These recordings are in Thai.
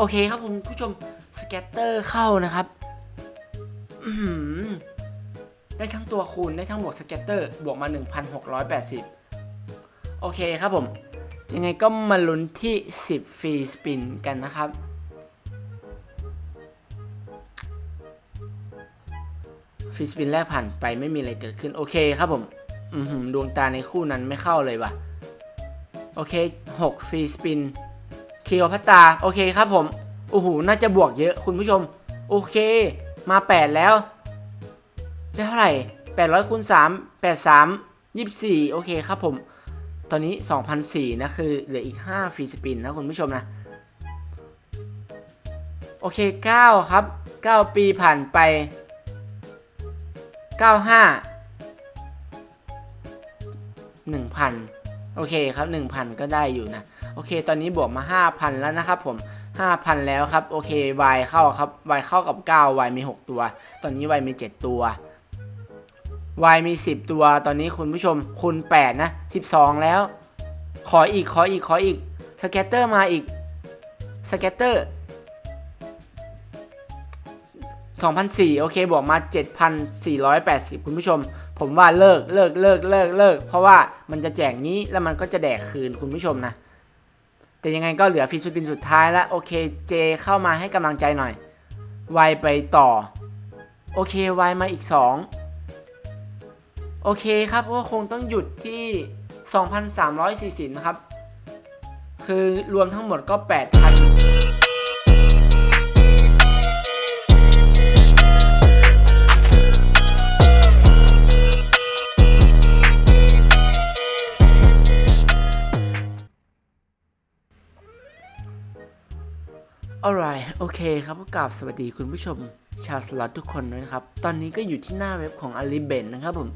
โอเคครับคุณผู้ชมสแกตเตอร์เข้านะครับได้ทั้งตัวคูณได้ทั้งหมวกสแกตเตอร์บวกมา 1,680 โอเคครับผม ยังไงก็มาลุ้นที่ 10 ฟรีสปินกันนะครับ ฟรีสปินแรกผ่านไปไม่มีอะไรเกิดขึ้น โอเคครับผมอืดวงตาในคู่นั้นไม่เข้าเลยว่ะ โอเค 6 ฟรีสปิน คีโอพัตตาโอเคครับผมโอ้โหน่าจะบวกเยอะคุณผู้ชม โอเค มา 8 แล้ว ได้เท่าไหร่800คูณ3 83 24 โอเคครับผม ตอนนี้ 2,004นะคือเหลืออีก 5 ฟรีสปินนะคุณผู้ชมนะ โอเค 9 ครับ 9 ปีผ่านไป 95 1,000 โอเคครับ 1,000 ก็ได้อยู่นะ โอเค ตอนนี้บวกมา 5,000 แล้วนะครับผม 5,000 แล้วครับ โอเค y เข้าครับ y เข้ากับ 9 y มี 6 ตัว ตอนนี้ y มี 7 ตัว y มี 10 ตัว ตอนนี้คุณผู้ชมคูณ8นะ 12 แล้ว ขออีก ขออีก ขออีก สแกตเตอร์มาอีก สแกตเตอร์2,004 โอเค บวกมา 7,480 คุณผู้ชม ผมว่าเลิก เลิก เลิก เลิก เลิก เพราะว่ามันจะแจกนี้แล้วมันก็จะแดกคืนคุณผู้ชมนะ แต่ยังไงก็เหลือฟีชุดปินสุดท้ายแล้วโอเคเจเข้ามาให้กำลังใจหน่อยไวไปต่อ โอเคไวมาอีก 2 โอเคครับก็คงต้องหยุดที่ 2,340 นะครับ คือรวมทั้งหมดก็ 8,000 alright โอเคครับก็กราบสวัสดีคุณผู้ชมชาวสล็อตทุกคนนะครับ ตอนนี้ก็อยู่ที่หน้าเว็บของ a l i b e n นะครับผม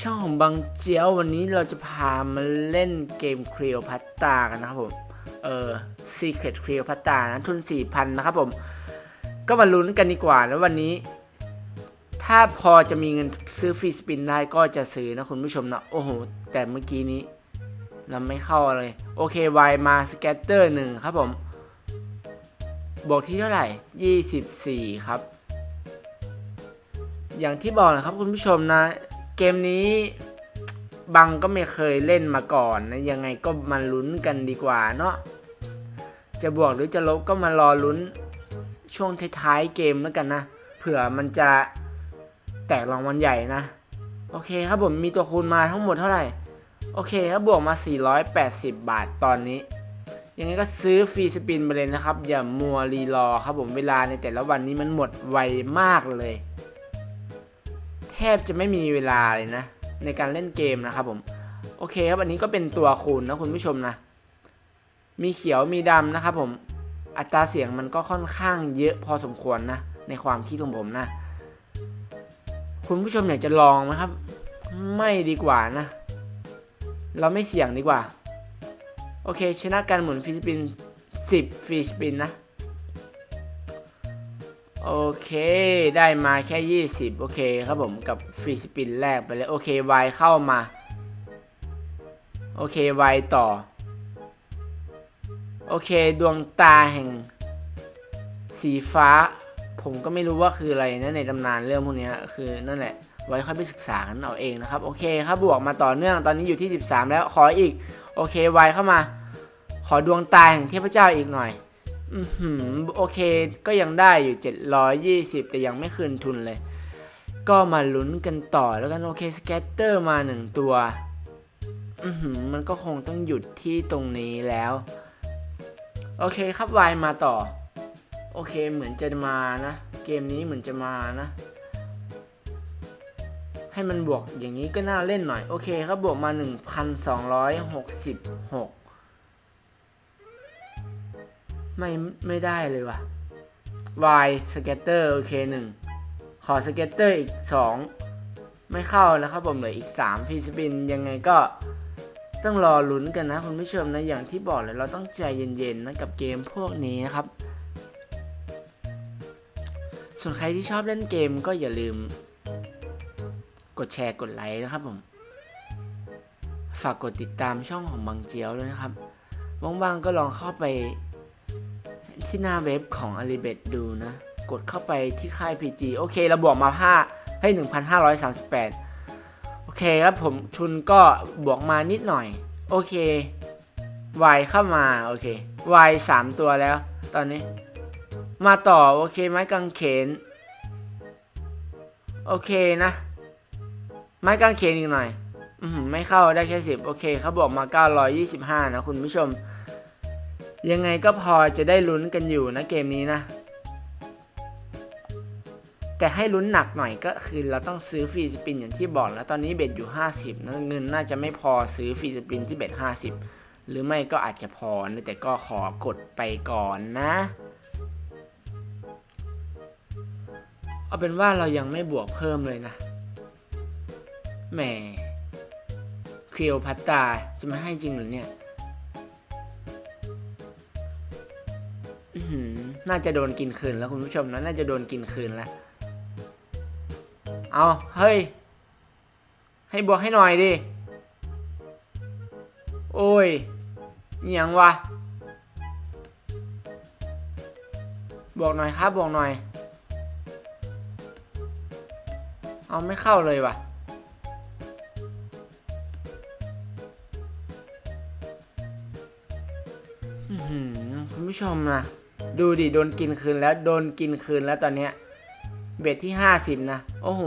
ช่องของบางเจียววันนี้เราจะพามาเล่นเกม c l e o p a t r a กันนะครับผม เออ Secret Cleopatra นะทุน 4,000 นะครับผม ก็มาลุ้นกันดีกว่าแล้ววันนี้ ถ้าพอจะมีเงินซื้อฟรีสปินได้ก็จะซื้อนะคุณผู้ชมนะ โอ้โห แต่เมื่อกี้นี้เราไม่เข้าเลย โอเควายมาสแกตเตอร์หนึ่งครับผม บวกที่เท่าไหร่ 24 ครับ อย่างที่บอกนะครับคุณผู้ชมนะ เกมนี้บังก็ไม่เคยเล่นมาก่อนนะ ยังไงก็มาลุ้นกันดีกว่าเนาะ จะบวกหรือจะลบก็มารอลุ้นช่วงท้ายๆเกมแล้วกันนะ เผื่อมันจะแตกรางวัลใหญ่นะ โอเคครับผมมีตัวคูณมาทั้งหมดเท่าไหร่ โอเคครับบวกมา 480 บาทตอนนี้ ยังไงก็ซื้อฟรีสปินไปเลยนะครับ อย่ามัวรีรอครับผมเวลาในแต่ละวันนี้มันหมดไวมากเลย แทบจะไม่มีเวลาเลยนะ ในการเล่นเกมนะครับผมโอเคครับอันนี้ก็เป็นตัวคูณนะคุณผู้ชมนะ มีเขียวมีดำนะครับผมอัตราเสียงมันก็ค่อนข้างเยอะพอสมควรนะ ในความคิดของผมนะ คุณผู้ชมอยากจะลองไหมครับ ไม่ดีกว่านะ เราไม่เสี่ยงดีกว่า โอเค ชนะการหมุนฟรีสปิน10ฟรีสปินนะ โอเค ได้มาแค่ 20 โอเคครับผมกับฟรีสปินแรกไปเลย โอเควายเข้ามา โอเควายต่อ โอเค ดวงตาแห่ง สีฟ้า ผมก็ไม่รู้ว่าคืออะไรนะ ในตำนานเรื่องพวกนี้คือนั่นแหละไว้ค่อยไปศึกษากันเอาเองนะครับ โอเคครับบวกมาต่อเนื่องตอนนี้อยู่ที่ 13 แล้วขออีก โอเคไวเข้ามา ขอดวงตาแห่งเทพเจ้าอีกหน่อย อือหือโอเค ก็ยังได้อยู่ 720 แต่ยังไม่คืนทุนเลย ก็มาลุ้นกันต่อแล้วกัน โอเคสแกตเตอร์มาหนึ่งตัว อือหือมันก็คงต้องหยุดที่ตรงนี้แล้ว โอเคครับวายมาต่อ โอเคเหมือนจะมานะ เกมนี้เหมือนจะมานะ ให้มันบวกอย่างนี้ก็น่าเล่นหน่อย โอเคครับบวกมา 1,266 ไม่ไม่ได้เลยว่ะ Y สเก็ตเตอร์โอเคหนึ่งขอสเก็ตเตอร์อีก 2 ไม่เข้านะครับผมเหลืออีก 3 ฟีสปินยังไงก็ต้องรอลุ้นกันนะคุณผู้ชมนะอย่างที่บอกเลยเราต้องใจเย็นๆนะกับเกมพวกนี้นะครับ ส่วนใครที่ชอบเล่นเกมก็อย่าลืม กดแชร์กดไลค์นะครับผม ฝากกดติดตามช่องของบางเจียวด้วยนะครับ ว่างๆก็ลองเข้าไปที่หน้าเว็บของ Alibet ดูนะ กดเข้าไปที่ค่าย PG โอเคเราบวกมา5ให้1,538 โอเคครับผมทุนก็บวกมานิดหน่อย โอเค Y เข้ามา โอเค Y 3 ตัวแล้ว ตอนนี้ มาต่อ โอเค ไม้กางเขน โอเคนะ ไม้กางเขนอีกหน่อยอืไม่เข้าได้แค่สิบโอเคเขาบอกมา 925 นะคุณผู้ชม ยังไงก็พอจะได้ลุ้นกันอยู่นะเกมนี้นะ แต่ให้ลุ้นหนักหน่อยก็คือเราต้องซื้อฟรีสปินอย่างที่บอกแล้วตอนนี้เบ็ดอยู่ 50นะเงินน่าจะไม่พอซื้อฟรีสปินที่เบ็ด50 หรือไม่ก็อาจจะพอนะแต่ก็ขอกดไปก่อนนะเอาเป็นว่าเรายังไม่บวกเพิ่มเลยนะ แหมครีโอพัตตาจะม่ให้จริงหรือเนี่ยน่าจะโดนกินคืนแล้วคุณผู้ชมนะน่าจะโดนกินคืนแล้ว เอาเฮ้ย ให้บวกให้หน่อยดิ โอ้ยอหยังวะ บวกหน่อยครับบวกหน่อย เอาไม่เข้าเลยวะอื้ ผู้ชมนะดูดิโดนกินคืนแล้วโดนกินคืนแล้วตอนเนี้ยเบ็ดที่ 50 นะ โอ้โห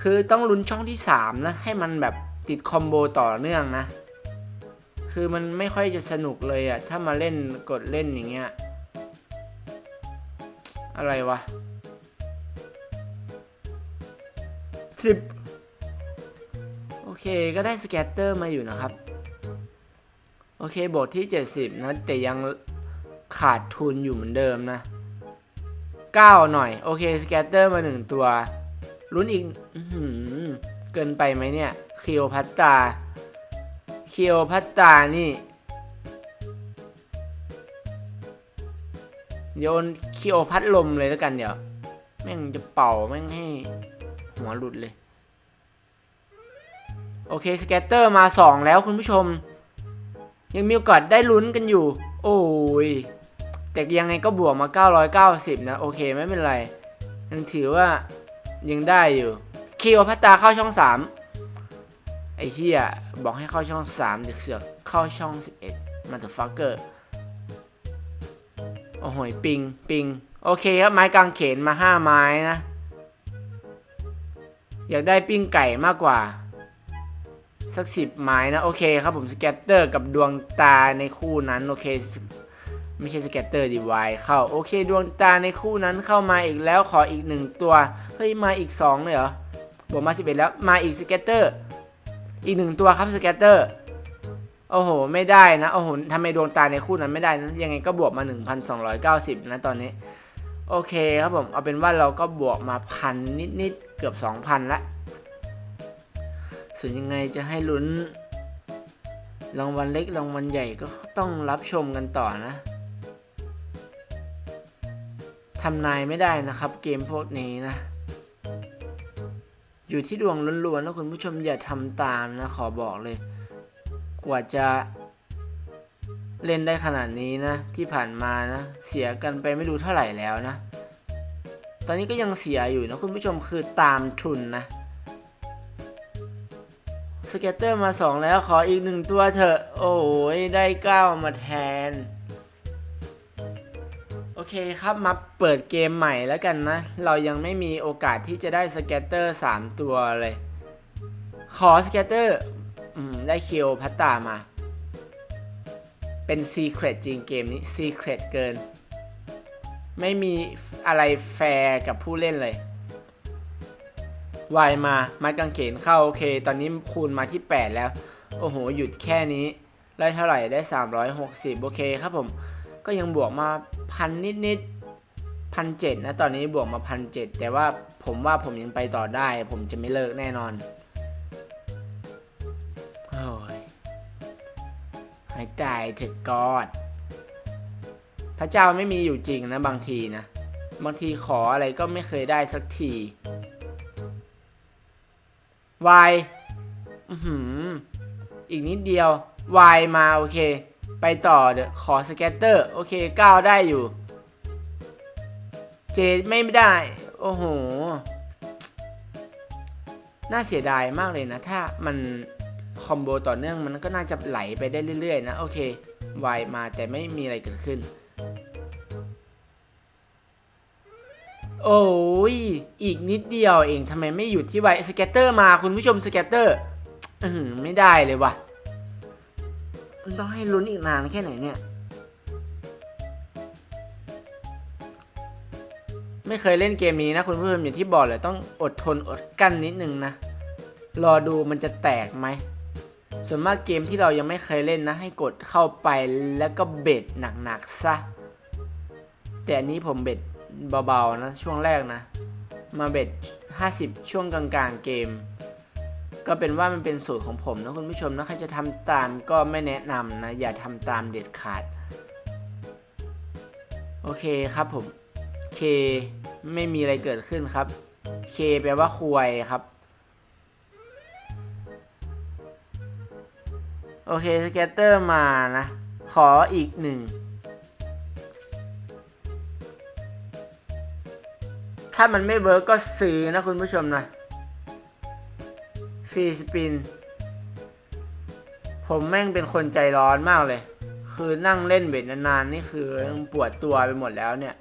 คือต้องลุ้นช่องที่ 3 นะ ให้มันแบบติดคอมโบต่อเนื่องนะ คือมันไม่ค่อยจะสนุกเลยอะถ้ามาเล่นกดเล่นอย่างเงี้ย อะไรวะสิบโอเคก็ได้สแกตเตอร์มาอยู่นะครับ โอเคบทที่ 70 นะ แต่ยัง ขาดทุนอยู่เหมือนเดิมนะ 9 หน่อย โอเคสแกตเตอร์มา 1 ตัวลุ้นอีกอเกินไปไหมเนี่ยเคิโอพัตตาเคิโอพัตตานี่โยนเคิโอพัดลมเลยแล้วกันเดี๋ยว แม่งจะเป่าแม่งให้หัวหลุดเลย โอเคสแกตเตอร์มา 2 แล้วคุณผู้ชม ยังมีโอกาสได้ลุ้นกันอยู่ โอ้ย แต่ยังไงก็บวกมา 990 นะ โอเคไม่เป็นไร ยังถือว่ายังได้อยู่คิวพัตตาเข้าช่อง 3 ไอ้เหี้ยบอกให้เข้าช่อง3เด็กเสือกเข้าช่อง 11มาเถอะฟักเกอร์โอ้โหปิงปิงโอเคครับไม้กางเขนมา 5 ไม้นะ อยากได้ปิ้งไก่มากกว่า สักสิบไม้นะ โอเคครับผมสแกตเตอร์กับดวงตาในคู่นั้น โอเค ไม่ใช่สแกตเตอร์ดีไวเข้า โอเค ดวงตาในคู่นั้นเข้ามาอีกแล้วขออีกหนึ่งตัว เฮ้ย มาอีก 2 เลยเหรอบวกมา 11 แล้วมาอีกสเกตเตอร์อีกหนึ่งตัวครับสเกตเตอร์โอ้โห ไม่ได้นะ โอ้โหทำไมดวงตาในคู่นั้นไม่ได้นะยังไงก็บวกมา 1,290 นะตอนนี้ โอเคครับผม เอาเป็นว่าเราก็บวกมาพันนิดๆ เกือบ 2,000 ละ ส่วนยังไงจะให้ลุ้นรางวัลเล็กรางวัลใหญ่ก็ต้องรับชมกันต่อนะ ทำนายไม่ได้นะครับ เกมพวกนี้นะ อยู่ที่ดวงล้วนๆแล้วคุณผู้ชมอย่าทำตามนะขอบอกเลย กว่าจะเล่นได้ขนาดนี้นะ ที่ผ่านมานะ เสียกันไปไม่รู้เท่าไหร่แล้วนะ ตอนนี้ก็ยังเสียอยู่นะคุณผู้ชมคือตามทุนนะสเก็ตเตอร์มา 2 แล้วขออีกหนึ่งตัวเถอะ โอ้ยได้ 9 มาแทน เคครับมาเปิดเกมใหม่แล้วกันนะ เรายังไม่มีโอกาสที่จะได้สเก็ตเตอร์ 3 ตัวเลย ขอสเก็ตเตอร์อได้คิวพัตตามา เป็นซีเครตจริงเกมนี้ซีเครตเกิน ไม่มีอะไรแฟร์กับผู้เล่นเลยวายมาม้กางเขนเข้า โอเค ตอนนี้คูณมาที่ 8 แล้ว โอ้โห หยุดแค่นี้ ได้เท่าไหร่ได้ 360 โอเคครับผม ก็ยังบวกมาพันนิดนิดพันเจ็ดนะ ตอนนี้บวกมาพันเจ็ดแต่ว่าผมว่าผมยังไปต่อได้ ผมจะไม่เลิกแน่นอนโอ้ยหายใจเถิดกอด พระเจ้าไม่มีอยู่จริงนะบางทีนะ บางทีขออะไรก็ไม่เคยได้สักทีวายอือหืออีกนิดเดียววายมาโอเค ไปต่อเดี๋ยวขอสเกตเตอร์โอเคก้าวได้อยู่ เจไม่ได้ โอ้โห น่าเสียดายมากเลยนะ ถ้ามันคอมโบต่อเนื่องมันก็น่าจะไหลไปได้เรื่อยๆ นะ โอเควายมาแต่ไม่มีอะไรเกิดขึ้น โอ้ย อีกนิดเดียวเองทำไมไม่หยุดที่ไวสเกตเตอร์มาคุณผู้ชมสเกตเตอร์ไม่ได้เลยว่ะ มันต้องให้ลุ้นอีกนานแค่ไหนเนี่ย ไม่เคยเล่นเกมนี้นะคุณผู้ชมอย่างที่บอกเลยต้องอดทนอดกั้นนิดนึงนะ รอดูมันจะแตกไหม ส่วนมากเกมที่เรายังไม่เคยเล่นนะ ให้กดเข้าไปแล้วก็เบ็ดหนักๆซะ แต่อันนี้ผมเบ็ดเบาๆนะ ช่วงแรกนะ มาเบ็ด 50 ช่วงกลางๆเกม ก็เป็นว่ามันเป็นสูตรของผมนะคุณผู้ชมนะใครจะทำตามก็ไม่แนะนำนะ อย่าทำตามเด็ดขาด โอเคครับผม K ไม่มีอะไรเกิดขึ้นครับ K แปลว่าควยครับ โอเคสเกตเตอร์มานะ ขออีกหนึ่งถ้ามันไม่เวิร์กก็ซื้อนะคุณผู้ชมนะ ฟรีสปิน ผมแม่งเป็นคนใจร้อนมากเลย คือนั่งเล่นเบ็ดนานๆ นี่คือปวดตัวไปหมดแล้วเนี่ย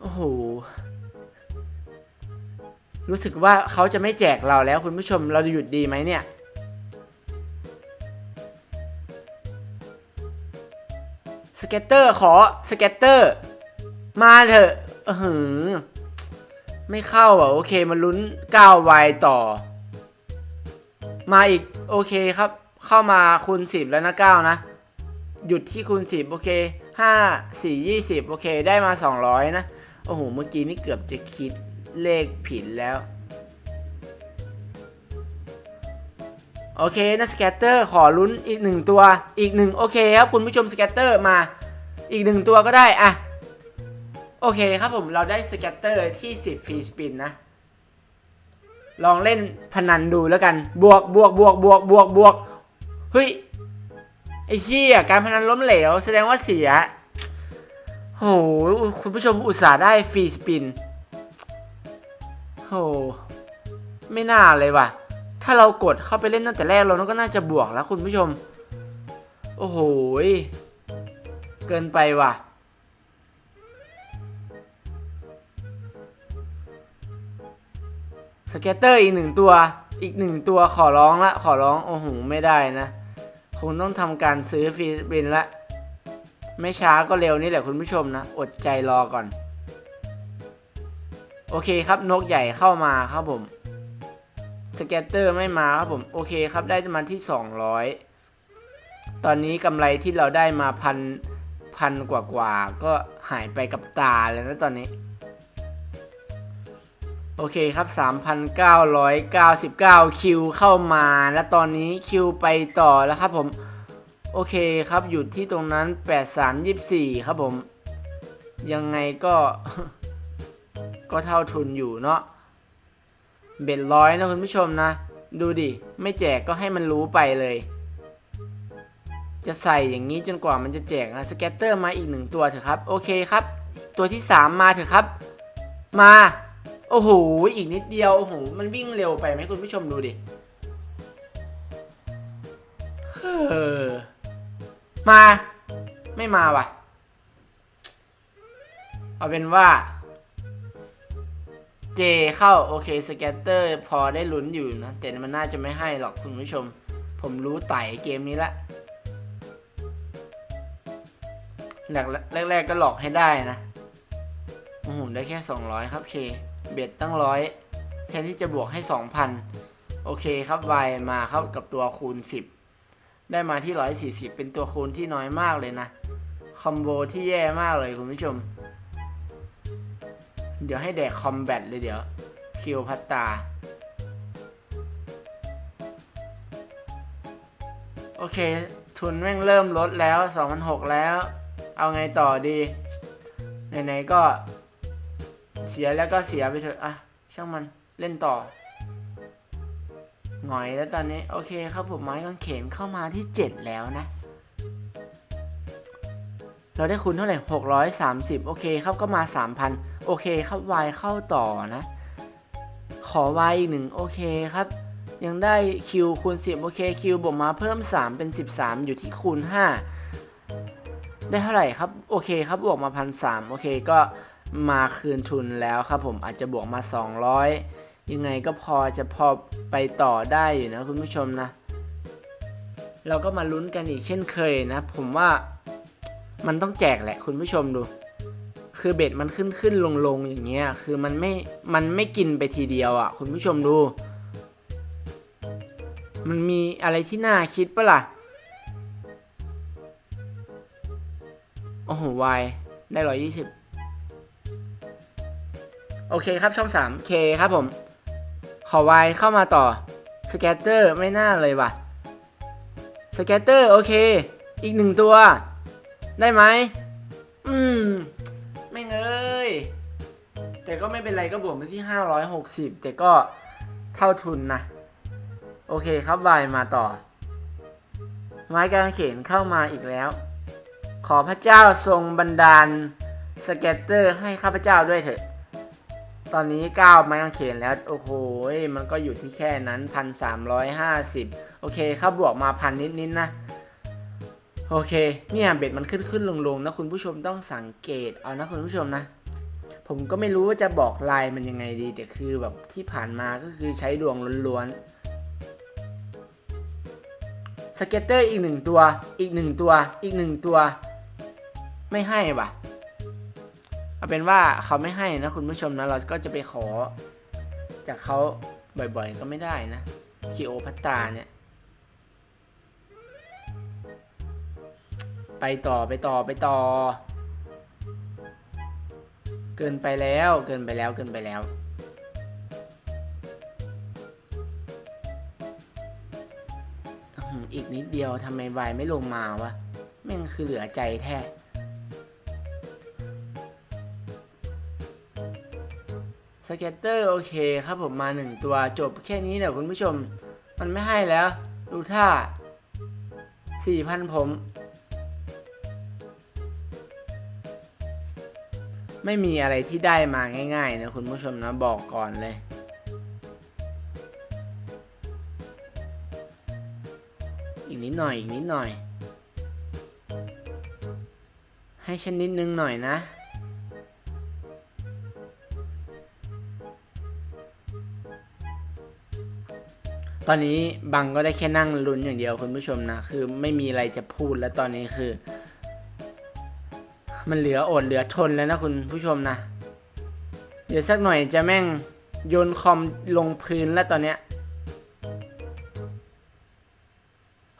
โอ้โห รู้สึกว่าเขาจะไม่แจกเราแล้วคุณผู้ชมเราจะหยุดดีไหมเนี่ยสเก็ตเตอร์ขอสเก็ตเตอร์ มาเถอะเออหือ ไม่เข้าอะโอเคมาลุ้น9วายต่อ มาอีกโอเคครับ เข้ามาคูณ 10 แล้วนะ9นะ หยุดที่คูณ 10 โอเค 5 4 20 โอเค ได้มา 200 นะ โอ้โห เมื่อกี้นี่เกือบจะคิดเลขผิดแล้ว โอเคนะสแกตเตอร์ขอลุ้นอีกหนึ่งตัวอีกหนึ่งโอเคครับ คุณผู้ชมสแกตเตอร์มาอีกหนึ่งตัวก็ได้อะ โอเคครับผมเราได้สแกตเตอร์ที่ 10ฟรีสปินนะ ลองเล่นพนันดูแล้วกัน บวกบวกบวกบวกบวกบวกเฮ้ย ไอ้เหี้ยการพนันล้มเหลว แสดงว่าเสียโหคุณผู้ชมอุตส่าห์ได้ฟรีสปินโหไม่น่าเลยว่ะ ถ้าเรากดเข้าไปเล่นตั้งแต่แรกเราก็น่าจะบวกแล้วคุณผู้ชม โอ้โห เกินไปว่ะ สเก็ตเตอร์อีกหนึ่งตัว อีกหนึ่งตัวขอร้องละ ขอร้องโอ้โหไม่ได้นะ คงต้องทำการซื้อฟรีบินละ ไม่ช้าก็เร็วนี่แหละคุณผู้ชมนะ อดใจรอก่อน โอเคครับนกใหญ่เข้ามาครับผมสเก็ตเตอร์ไม่มาครับผม โอเคครับได้มาที่ 200 ตอนนี้กำไรที่เราได้มาพันพันกว่ากว่าก็หายไปกับตาเลยนะตอนนี้ โอเคครับ 3,999 คิวเข้ามาแล้วตอนนี้คิวไปต่อแล้วครับผม โอเคครับอยู่ที่ตรงนั้น 8324 ครับผม ยังไงก็ ก็เท่าทุนอยู่เนาะเบ็ดร้อยนะคุณผู้ชมนะ ดูดิ ไม่แจกก็ให้มันรู้ไปเลย จะใส่อย่างนี้จนกว่ามันจะแจกนะสเก็ตเตอร์มาอีกหนึ่งตัวเถอะครับ โอเคครับ ตัวที่ 3 มาเถอะครับ มา โอ้โห อีกนิดเดียว โอ้โห มันวิ่งเร็วไปไหมคุณผู้ชมดูดิเออมา ไม่มาว่ะ เอาเป็นว่า เจเข้า โอเค สแกตเตอร์ พอได้ลุ้นอยู่นะ แต่มันน่าจะไม่ให้หรอกคุณผู้ชม ผมรู้ไต่เกมนี้ละแรกแรกๆก็หลอกให้ได้นะ โอ้โห ได้แค่ 200 ครับเค เบ็ดตั้งร้อยแทนที่จะบวกให้ 2,000 โอเคครับวมาเข้ากับตัวคูณ 10 ได้มาที่ 140 เป็นตัวคูณที่น้อยมากเลยนะ คอมโบที่แย่มากเลยคุณผู้ชม เดี๋ยวให้แดกคอมแบทเลยเดี๋ยว คิวพัตตา โอเค ทุนแม่งเริ่มลดแล้ว2,600แล้ว เอาไงต่อดี ไหนๆก็ เสียแล้วก็เสียไปเถอะ อะ ช่างมันเล่นต่อหงอยแล้วตอนนี้ โอเคครับผมไม้กางเขนเข้ามาที่ 7 แล้วนะ เราได้คูณเท่าไหร่ 630 โอเคครับก็มา 3,000 โอเคครับ y เข้าต่อนะ ขอ y อีกหนึ่งโอเคครับ ยังได้ q คูณ 10 โอเค q บวกมาเพิ่ม 3 เป็น 13 อยู่ที่คูณ 5 ได้เท่าไหร่ครับ โอเคครับบวกมาพันสโอเคก็ มาคืนทุนแล้วครับผมอาจจะบวกมา 200 ยังไงก็พอจะพอไปต่อได้อยู่นะคุณผู้ชมนะ เราก็มาลุ้นกันอีกเช่นเคยนะ ผมว่ามันต้องแจกแหละคุณผู้ชมดู คือเบ็ดมันขึ้นขึ้นลงลงอย่างเงี้ยคือมันไม่มันไม่กินไปทีเดียวอะ คุณผู้ชมดู มันมีอะไรที่น่าคิดปะล่ะโอ้โหวายได้ร้อยยี่สิบ โอเคครับช่องสามเคครับผม ขอวายเข้ามาต่อสแกตเตอร์ไม่น่าเลยว่ะสแกตเตอร์โอเค อีกหนึ่งตัว ได้ไหมอืม ไม่เอ้ยแต่ก็ไม่เป็นไรก็บวกไปที่ 560 แต่ก็เท่าทุนนะ โอเคครับวายมาต่อ ไม้กางเขนเข้ามาอีกแล้ว ขอพระเจ้าทรงบันดาลสเก็ตเตอร์ให้ข้าพเจ้าด้วยเถอะ ตอนนี้ 9 ไม้กางเขนแล้ว โอ้โห มันก็อยู่ที่แค่นั้น 1,350 โอเคครับบวกมาพันนิดๆนนะ โอเค เนี่ยเบ็ดมันขึ้นขึ้นลงลงนะคุณผู้ชมต้องสังเกต เอานะคุณผู้ชมนะ ผมก็ไม่รู้ว่าจะบอกลายมันยังไงดี แต่คือแบบที่ผ่านมาก็คือใช้ดวงล้วนๆ สเก็ตเตอร์อีกหนึ่งตัว อีกหนึ่งตัว อีกหนึ่งตัว ไม่ให้ว่ะ เอาเป็นว่าเขาไม่ให้นะคุณผู้ชมนะเราก็จะไปขอ จากเขาบ่อยๆ ก็ไม่ได้นะคิโอพัตตาเนี่ย ไปต่อไปต่อไปต่อ เกินไปแล้วเกินไปแล้วเกินไปแล้วอีกนิดเดียวทำไมวายไม่ลงมาวะแม่งคือเหลือใจแท้ สเก็ตเตอร์โอเคครับผมมาหนึ่งตัวจบแค่นี้เดี๋ยคุณผู้ชม มันไม่ให้แล้ว ดูท่าสี่พันผม ไม่มีอะไรที่ได้มาง่ายๆนะคุณผู้ชมนะบอกก่อนเลยอีกนิดหน่อยอีกนิดหน่อย ให้ฉันนิดนึงหน่อยนะ ตอนนี้บังก็ได้แค่นั่งลุ้นอย่างเดียวคุณผู้ชมนะ คือไม่มีอะไรจะพูดแล้วตอนนี้คือ มันเหลืออดเหลือทนแล้วนะคุณผู้ชมนะ เดี๋ยวสักหน่อยจะแม่งโยนคอมลงพื้นแล้วตอนเนี้ย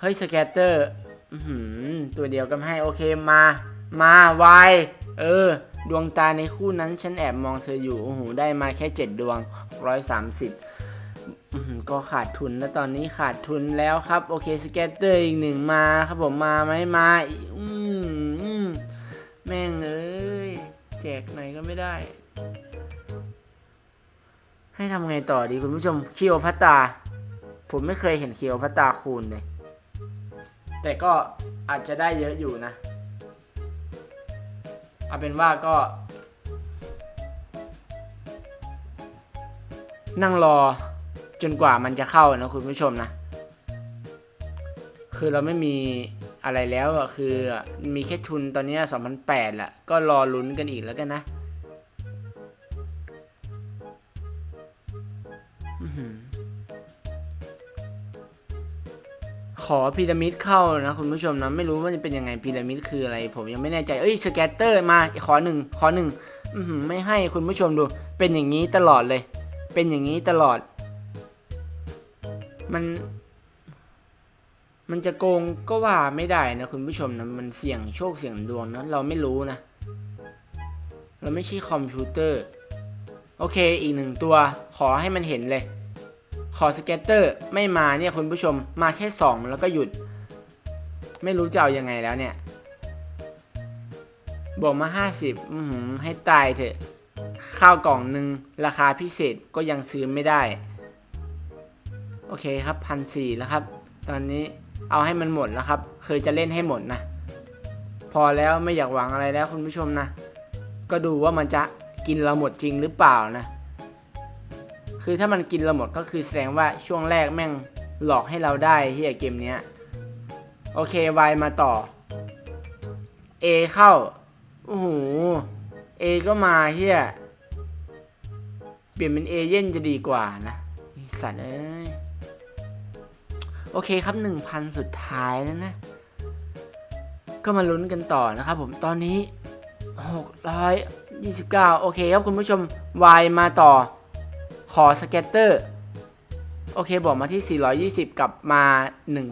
เฮ้ยสแกตเตอร์ตัวเดียวก็ให้โอเคมา มาไวเออ ดวงตาในคู่นั้นฉันแอบมองเธออยู่โอ้โหได้มาแค่ 7 ดวง 130อื้อหือ ก็ขาดทุนแล้วตอนนี้ขาดทุนแล้วครับ โอเคสแกตเตอร์อีกหนึ่งมาครับผมมาไหมมาอืมอืมแม่งเอ้ยแจกไหนก็ไม่ได้ ให้ทำไงต่อดีคุณผู้ชมคิโอพัตตา ผมไม่เคยเห็นคิโอพัตตาคูณเลย แต่ก็อาจจะได้เยอะอยู่นะ เอาเป็นว่าก็ นั่งรอ จนกว่ามันจะเข้านะคุณผู้ชมนะ คือเราไม่มีอะไรแล้วอะคือมีแค่ทุนตอนนี้2008แหละก็รอลุ้นกันอีกแล้วกันนะขอพีระมิดเข้านะ คุณผู้ชมนะ ไม่รู้ว่าจะเป็นยังไงพีระมิดคืออะไร ผมยังไม่แน่ใจ เอ้ยสแกตเตอร์มาขอหนึ่งขอหนึ่งไม่ให้คุณผู้ชมดู เป็นอย่างนี้ตลอดเลย เป็นอย่างนี้ตลอด มันมันจะโกงก็ว่าไม่ได้นะคุณผู้ชมนะมันเสี่ยงโชคเสี่ยงดวงนะเราไม่รู้นะ เราไม่ใช่คอมพิวเตอร์ โอเคอีกหนึ่งตัวขอให้มันเห็นเลย ขอสเก็ตเตอร์ไม่มาเนี่ยคุณผู้ชมมาแค่สองแล้วก็หยุด ไม่รู้จะเอายังไงแล้วเนี่ยบอกมา 50 อือหือให้ตายเถอะ ข้าวกล่องหนึ่งราคาพิเศษก็ยังซื้อไม่ได้ โอเคครับพันสี่แล้วครับ ตอนนี้เอาให้มันหมดแล้วครับคือจะเล่นให้หมดนะ พอแล้วไม่อยากหวังอะไรแล้วคุณผู้ชมนะ ก็ดูว่ามันจะกินเราหมดจริงหรือเปล่านะ คือถ้ามันกินเราหมดก็คือแสดงว่าช่วงแรกแม่งหลอกให้เราได้ที่เกมเนี้ย โอเควายมาต่อ A เข้า โอ้โห A ก็มาเฮียเปลี่ยนเป็นเอเย่นจะดีกว่านะสัตว์เอ้ย โอเคครับ 1,000 สุดท้ายแล้วนะ ก็มาลุ้นกันต่อนะครับผมตอนนี้ 629 โอเคครับคุณผู้ชม Y มาต่อ ขอสเก็ตเตอร์ โอเคบอกมาที่ 420 กลับมา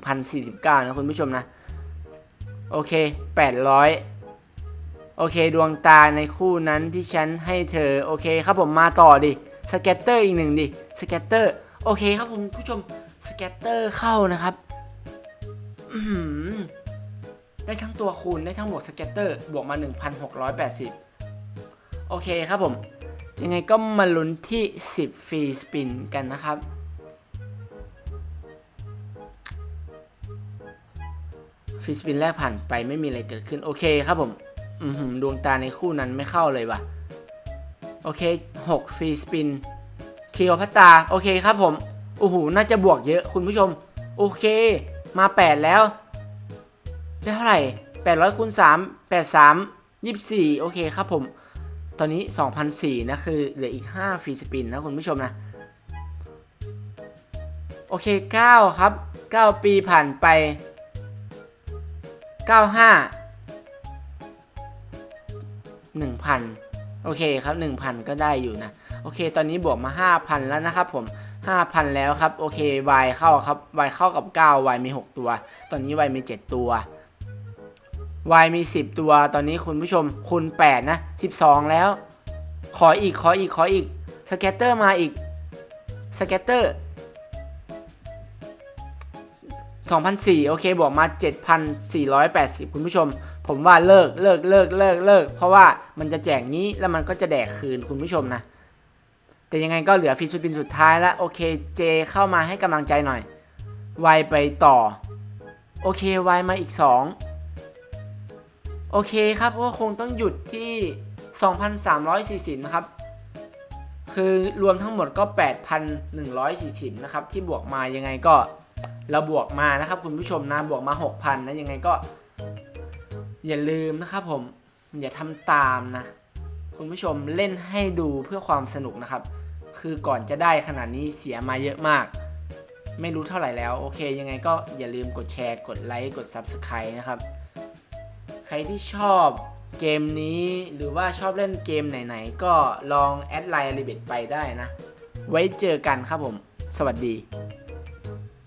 1,049 นะคุณผู้ชมนะ โอเค 800 โอเค ดวงตาในคู่นั้นที่ฉันให้เธอ โอเคครับผมมาต่อดิ สเก็ตเตอร์อีกหนึ่งดิ สเก็ตเตอร์ โอเคครับคุณผู้ชม สเก็ตเตอร์เข้านะครับได้ทั้งตัวคูณได้ทั้งหมดสเก็ตเตอร์บวกมา 1,680 โอเคครับผม ยังไงก็มาลุ้นที่ 10 ฟรีสปินกันนะครับ ฟรีสปินแรกผ่านไปไม่มีอะไรเกิดขึ้น โอเคครับผมอดวงตาในคู่นั้นไม่เข้าเลยว่ะ โอเค 6 ฟรีสปินคีโอพัตตา โอเคครับผม โอ้โห น่าจะบวกเยอะคุณผู้ชม โอเค มา 8 แล้ว ได้เท่าไหร่ 800คูณ3 83 24 โอเคครับผม ตอนนี้ 2,004นะคือเหลืออีก 5 ฟรีสปินนะคุณผู้ชมนะ โอเค 9 ครับ 9 ปีผ่านไป 95 1,000 โอเคครับ 1,000 ก็ได้อยู่นะ โอเค ตอนนี้บวกมา 5,000 แล้วนะครับผม 5,000 แล้วครับ โอเค Y เข้าครับ Y เข้ากับ9 Y มี 6 ตัว ตอนนี้ Y มี 7 ตัว Y มี 10 ตัว ตอนนี้คุณผู้ชมคูณ8นะ 12 แล้ว ขออีกขออีกขออีกสเกตเตอร์มาอีกสเกตเตอร์2,004โอเคบวกมา 7,480 คุณผู้ชม ผมว่าเลิกเลิกเลิกเลิกเลิกเพราะว่ามันจะแจกนี้แล้วมันก็จะแดกคืนคุณผู้ชมนะ แต่ยังไงก็เหลือฟีสุดปินสุดท้ายแล้วโอเคเจเข้ามาให้กำลังใจหน่อยไวไปต่อ โอเคไวมาอีก 2 โอเคครับก็คงต้องหยุดที่ 2,340นะครับ คือรวมทั้งหมดก็ 8,140นะครับ ที่บวกมายังไงก็เราบวกมานะครับ คุณผู้ชมนะบวกมา 6,000นะยังไงก็ อย่าลืมนะครับผม อย่าทำตามนะ คุณผู้ชมเล่นให้ดูเพื่อความสนุกนะครับ คือก่อนจะได้ขนาดนี้เสียมาเยอะมาก ไม่รู้เท่าไหร่แล้ว โอเค ยังไงก็อย่าลืมกดแชร์ กดไลค์ กด Subscribe นะครับ ใครที่ชอบเกมนี้หรือว่าชอบเล่นเกมไหนๆ ก็ลองแอดไลน์อลิเบตไปได้นะ ไว้เจอกันครับผม สวัสดี